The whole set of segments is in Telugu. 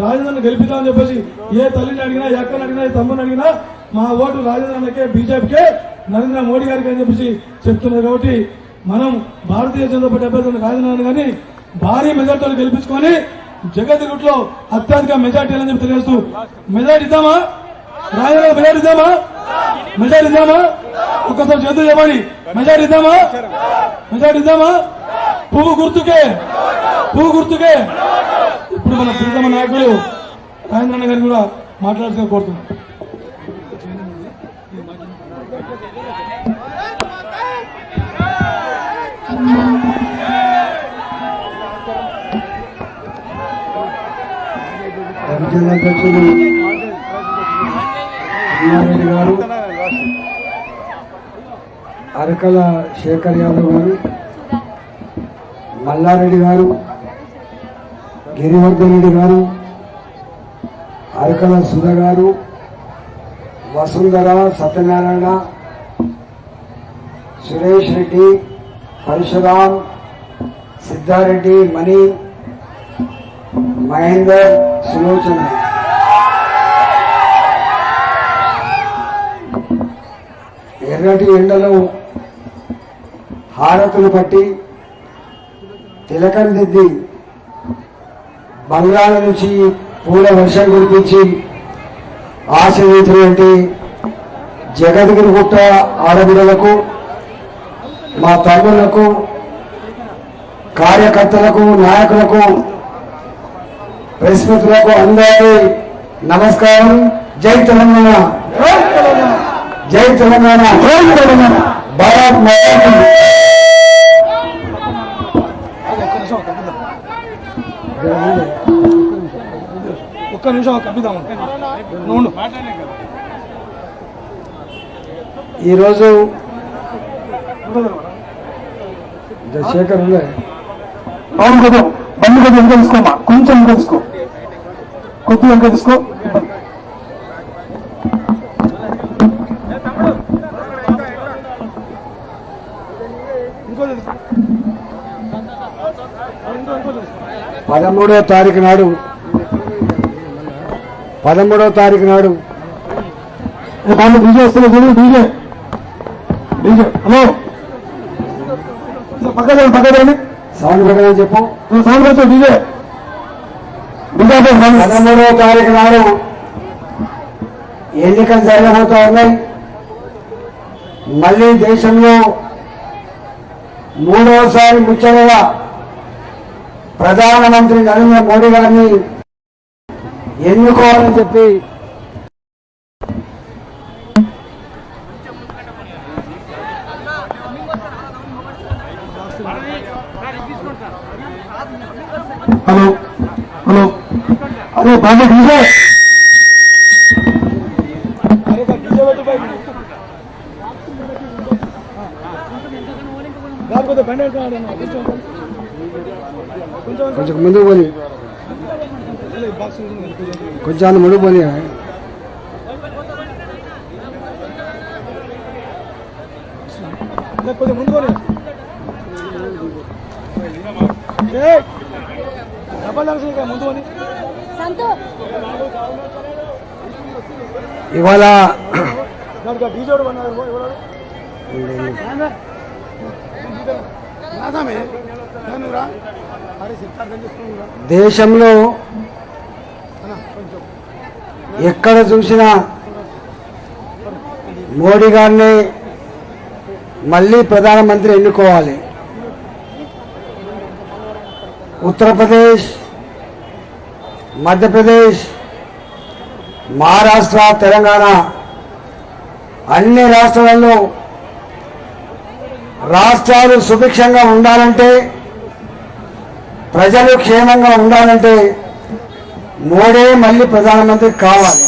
రాజేంద్రను గెలిపిద్దామని చెప్పేసి ఏ తల్లిని అడిగినా ఎక్కని అడిగినా ఏ తమ్ముని అడిగినా మా ఓటు రాజేంద్రకే బీజేపీకే నరేంద్ర మోడీ గారికి అని చెప్పేసి చెప్తున్నారు కాబట్టి మనం భారతీయ జనతా పార్టీ అభ్యర్థులను రాజేంద్రను కానీ భారీ మెజార్టీలు గెలిపించుకొని జగద్గుట్లో అత్యధిక మెజార్టీ అని చెప్పి తెలియజేస్తూ మెజార్టీ ఇద్దామా? రాజేంద్ర మెజార్టీ ఇద్దామా? మెజార్టీ ఇద్దామా? ఒక్కసారి చేతులు చెప్పండి. మెజార్టీ ఇద్దామా? మెజార్టీ ఇద్దామా? పువ్వు గుర్తుకే పువ్వు గుర్తుకే. ఇప్పుడు మన ప్రీతమ నాయకులు రాజేంద్రన్న గారు కూడా మాట్లాడుతూ కోరుతున్నాం. రామచంద్ర అధ్యక్షులు గారు అరకల శేఖర్ యాదవ్ గారు మల్లారెడ్డి గారు గిరివర్ధన్ రెడ్డి గారు అరకల సుధ గారు వసుంధర సత్యనారాయణ సురేష్ రెడ్డి పరశురాం సిద్ధారెడ్డి మణి మహేందర్ సులోచన. ఎర్రటి ఎండలో హారతులు పట్టి తిలకం దిద్ది బంగాళ నుంచి పూల వర్షం కురిపించి ఆశ్రయించినటువంటి జగద్గిరి గుట్ట ఆడబిడలకు మా తమ్ముళ్ళకు కార్యకర్తలకు నాయకులకు ప్రెస్ మిత్రులకు అందరికీ నమస్కారం. జై తెలంగాణ. జై తెలంగాణ. జై తెలంగాణ. భారత్ మాతాకి ఒక్క నిమిషం కప్పిద్దాం నువ్వు ఈరోజు శేఖర్ అవును కదా బండి కొద్దిగా వెనక తీసుకోమా కొంచెం వెనక తీసుకో. కొద్దిగా వెనక తీసుకో. పదమూడో తారీఖు నాడు. పదమూడో తారీఖు నాడు. వాళ్ళు డీజే వస్తుంది చూడు డీజే. డీజే. హలో. పక్కన పక్కన సౌండ్ చెప్పు. సౌండ్ వచ్చావు డీజే. పదమూడవ తారీఖు నాడు ఎన్నికలు జరగబోతా ఉన్నాయి. మళ్ళీ దేశంలో మూడవసారి ముఖ్యంగా ప్రధానమంత్రి నరేంద్ర మోడీ గారిని ఎన్నుకోవాలని చెప్పి హలో హలో. అదే బాగా కొంచెం ముందుకు పోని. కొంచెం ముందుకు పోని. కొద్దిగా ముందు సంతు ఇవాళ దానికి దేశంలో ఎక్కడ చూసినా మోడీ గారిని మళ్ళీ ప్రధానమంత్రి ఎన్నుకోవాలి. ఉత్తరప్రదేశ్ మధ్యప్రదేశ్ మహారాష్ట్ర తెలంగాణ అన్ని రాష్ట్రాలలో రాష్ట్రాలు సుభిక్షంగా ఉండాలంటే ప్రజలు క్షేమంగా ఉండాలంటే మోడీ మళ్ళీ ప్రధానమంత్రి కావాలి.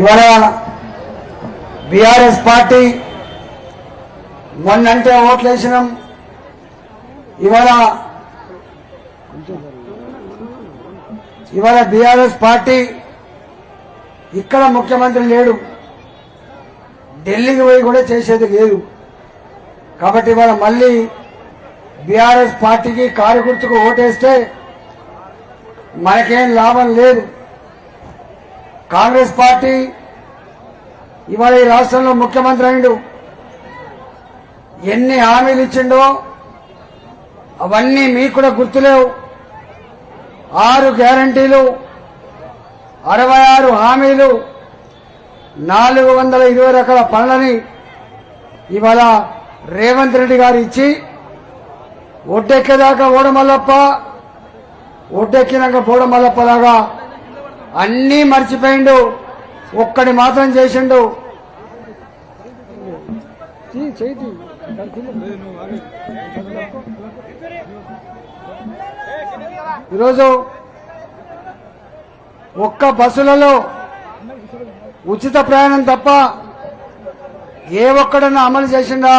ఇవాళ బీఆర్ఎస్ పార్టీ మొన్నంటే ఓట్లు వేసినాం ఇవాళ ఇవాళ బీఆర్ఎస్ పార్టీ ఇక్కడ ముఖ్యమంత్రి లేడు. ఢిల్లీకి పోయి కూడా చేసేది లేదు. కాబట్టి ఇవాళ మళ్ళీ బీఆర్ఎస్ పార్టీకి కారుగుర్తుకు ఓటేస్తే మనకేం లాభం లేదు. కాంగ్రెస్ పార్టీ ఇవాళ ఈ రాష్ట్రంలో ముఖ్యమంత్రి అయిండు. ఎన్ని హామీలు ఇచ్చిండో అవన్నీ మీకు కూడా గుర్తులేవు. ఆరు గ్యారంటీలు అరవై ఆరు హామీలు నాలుగు వందల ఇరవై రకాల పనులని ఇవాళ రేవంత్ రెడ్డి గారు ఇచ్చి ఒడ్డెక్కేదాకా ఓడమల్లప్ప ఒడ్డెక్కినాక బోడమల్లప్ప లాగా అన్నీ మర్చిపోయిండు. ఒక్కడి మాత్రం చేసిండు. ఈరోజు ఒక్క బస్సులలో ఉచిత ప్రయాణం తప్ప ఏ ఒక్కడన్నా అమలు చేసిండా?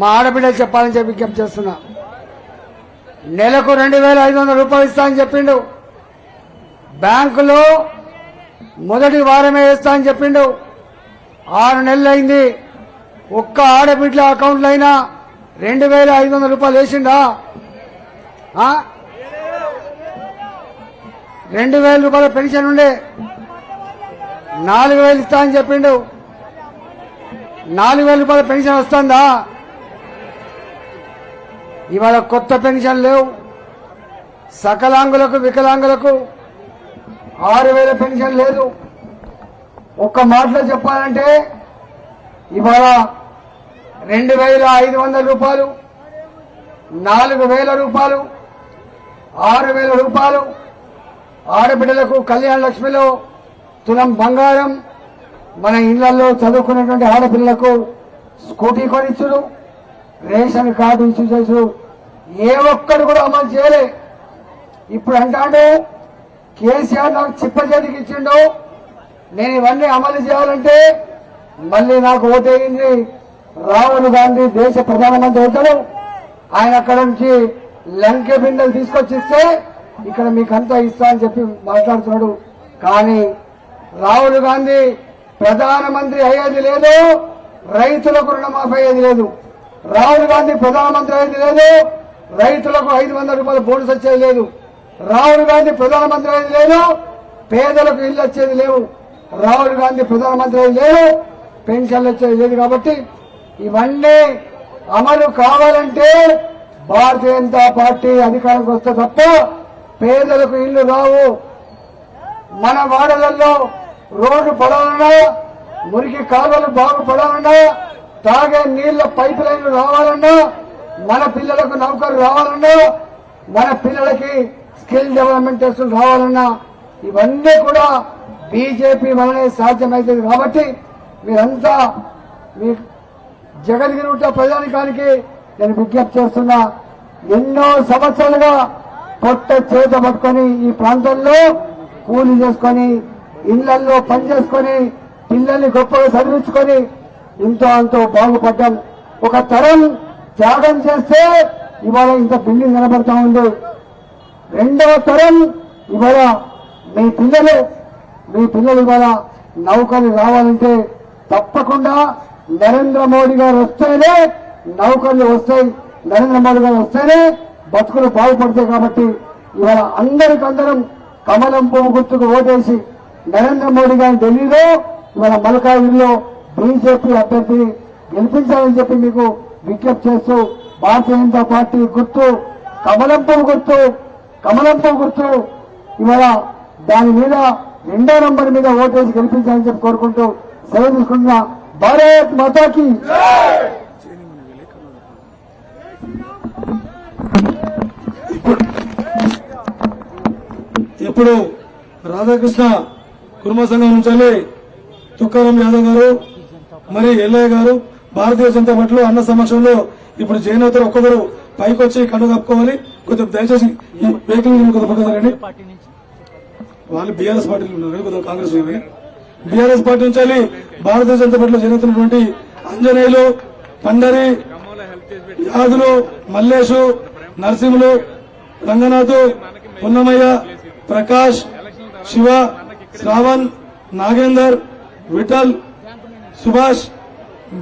మా ఆడబిడ్డలు చెప్పాలని చెప్పి విజ్ఞప్తి చేస్తున్నా. నెలకు రెండు వేల ఐదు వందల రూపాయలు ఇస్తా అని చెప్పిండు. బ్యాంకులో మొదటి వారమే ఇస్తా అని చెప్పిండు. ఆరు నెలలు అయింది. ఒక్క ఆడబిడ్డల అకౌంట్లో అయినా రెండు వేల ఐదు వందల రూపాయలు వేసిండా? రెండు వేల రూపాయల పెన్షన్ ఉండే. నాలుగు వేలు ఇస్తా అని చెప్పిండు. నాలుగు వేల రూపాయల పెన్షన్ వస్తుందా? ఇవాళ కొత్త పెన్షన్ లేవు. సకలాంగులకు వికలాంగులకు ఆరు వేల పెన్షన్ లేదు. ఒక్క మాటలో చెప్పాలంటే ఇవాళ రెండు వేల ఐదు వందల రూపాయలు నాలుగు వేల రూపాయలు ఆరు వేల రూపాయలు. ఆడబిడ్డలకు కళ్యాణ లక్ష్మిలో తులం బంగారం మన ఇళ్ళలో చదువుకున్నటువంటి ఆడపిల్లలకు స్కూటీ కొనిచ్చుడు. రేషన్ కార్డు ఇష్యూ చేసు. ఏ ఒక్కడు కూడా అమలు చేయలే. ఇప్పుడు అంటాడు కేసీఆర్ నాకు చిప్ప చేతికి ఇచ్చిండు. నేను ఇవన్నీ అమలు చేయాలంటే మళ్ళీ నాకు ఓటేయింది రాహుల్ గాంధీ దేశ ప్రధానమంత్రి అవుతాడు. ఆయన అక్కడ నుంచి లంకె బిందెలు తీసుకొచ్చిస్తే ఇక్కడ మీకంతా ఇస్తా అని చెప్పి మాట్లాడుతున్నాడు. కానీ రాహుల్ గాంధీ ప్రధానమంత్రి అయ్యేది లేదు. రైతులకు రుణమాఫీ అయ్యేది లేదు. రాహుల్ గాంధీ ప్రధానమంత్రి అయ్యేది లేదు. రైతులకు ఐదు వందల రూపాయల బోనస్ వచ్చేది లేదు. రాహుల్ గాంధీ ప్రధానమంత్రి అయ్యేది లేదు. పేదలకు ఇల్లు వచ్చేది లేవు. రాహుల్ గాంధీ ప్రధానమంత్రి అయ్యేది లేదు. పెన్షన్లు వచ్చేది లేదు కాబట్టి ఇవన్నీ అమలు కావాలంటే భారతీయ జనతా పార్టీ అధికారంకి వస్తే తప్ప పేదలకు ఇల్లు రావు. మన వాడలలో రోడ్డు పడాలన్నా మురికి కాలువలు బాగుపడాలన్నా తాగే నీళ్ళ పైప్ లైన్లు రావాలన్నా మన పిల్లలకు నౌకరు రావాలన్నా మన పిల్లలకి స్కిల్ డెవలప్మెంట్ టెస్టులు రావాలన్నా ఇవన్నీ కూడా బీజేపీ వలనే సాధ్యమవుతుంది కాబట్టి మీరంతా మీ జగన్గిరి గుట్ట ప్రజానికానికి నేను విజ్ఞప్తి చేస్తున్నా ఎన్నో సంవత్సరాలుగా పొట్ట చేత పట్టుకొని ఈ ప్రాంతంలో కూలి చేసుకొని ఇళ్ళలో పని చేసుకొని పిల్లల్ని గొప్పగా చదివించుకొని ఇంతో అంతో బాగుపడ్డాం. ఒక తరం త్యాగం చేస్తే ఇవాళ ఇంత బిల్డింగ్ నిలబడతా ఉంది. రెండవ తరం ఇవాళ మీ పిల్లలు మీ పిల్లలు ఇవాళ నౌకలు రావాలంటే తప్పకుండా నరేంద్ర మోడీ గారు వస్తేనే నౌకర్లు వస్తాయి. నరేంద్ర మోడీ గారు వస్తేనే బతుకులు బాగుపడతాయి కాబట్టి ఇవాళ అందరికందరం కమలం పువ్వు గుర్తుకు ఓటేసి నరేంద్ర మోడీ గారిని ఢిల్లీలో ఇవాళ మల్కాజ్గిరిలో బీజేపీ అభ్యర్థిని గెలిపించాలని చెప్పి మీకు విజ్ఞప్తి చేస్తూ భారతీయ జనతా పార్టీ గుర్తు కమలంపం గుర్తు కమలంపం గుర్తు. ఇవాళ దాని మీద రెండో నంబర్ మీద ఓటేసి గెలిపించాలని చెప్పి కోరుకుంటూ సెలవు తీసుకుంటున్న భారత్ మాతాకి. ఇప్పుడు రాధాకృష్ణ కుటుంబ సంఘం నుంచి తుకారాం యాదవ్ గారు. మరి ఎల్లయ్య గారు భారతీయ జనతా పార్టీలో అన్న సమక్షంలో ఇప్పుడు జైన్ అవుతారు. ఒక్కొక్కరు పైకి వచ్చి కన్ను కప్పుకోవాలి. కొద్దిగా దయచేసి ఈ వెహికల్ కొద్దిగా వాళ్ళు బీఆర్ఎస్ పార్టీలు ఉన్నారు. కొద్దిగా కాంగ్రెస్ బీఆర్ఎస్ పార్టీ నుంచి భారతీయ జనతా పార్టీలో జరుగుతున్నటువంటి అంజనేయులు పండరి యాదులు మల్లేషు నరసింహులు రంగనాథ్ పున్నమయ్య ప్రకాష్ శివ శ్రావణ్ నాగేందర్ విఠల్ సుభాష్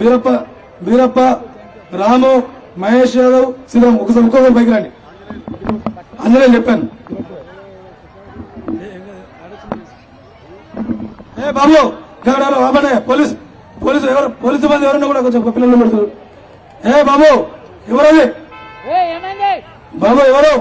వీరప్ప వీరప్ప రాము మహేష్ యాదవ్ శ్రీరామ్ ఒకసారి ఒక్కొక్కరు పైకి రండి. అందరే చెప్పాను. ఏ బాబు రాబడే పోలీస్ పోలీసు ఎవరు పోలీసు మంది ఎవరన్నా కూడా కొంచెం పిల్లలు పెడుతున్నారు ఏ బాబు ఎవరది? బాబు ఎవరు?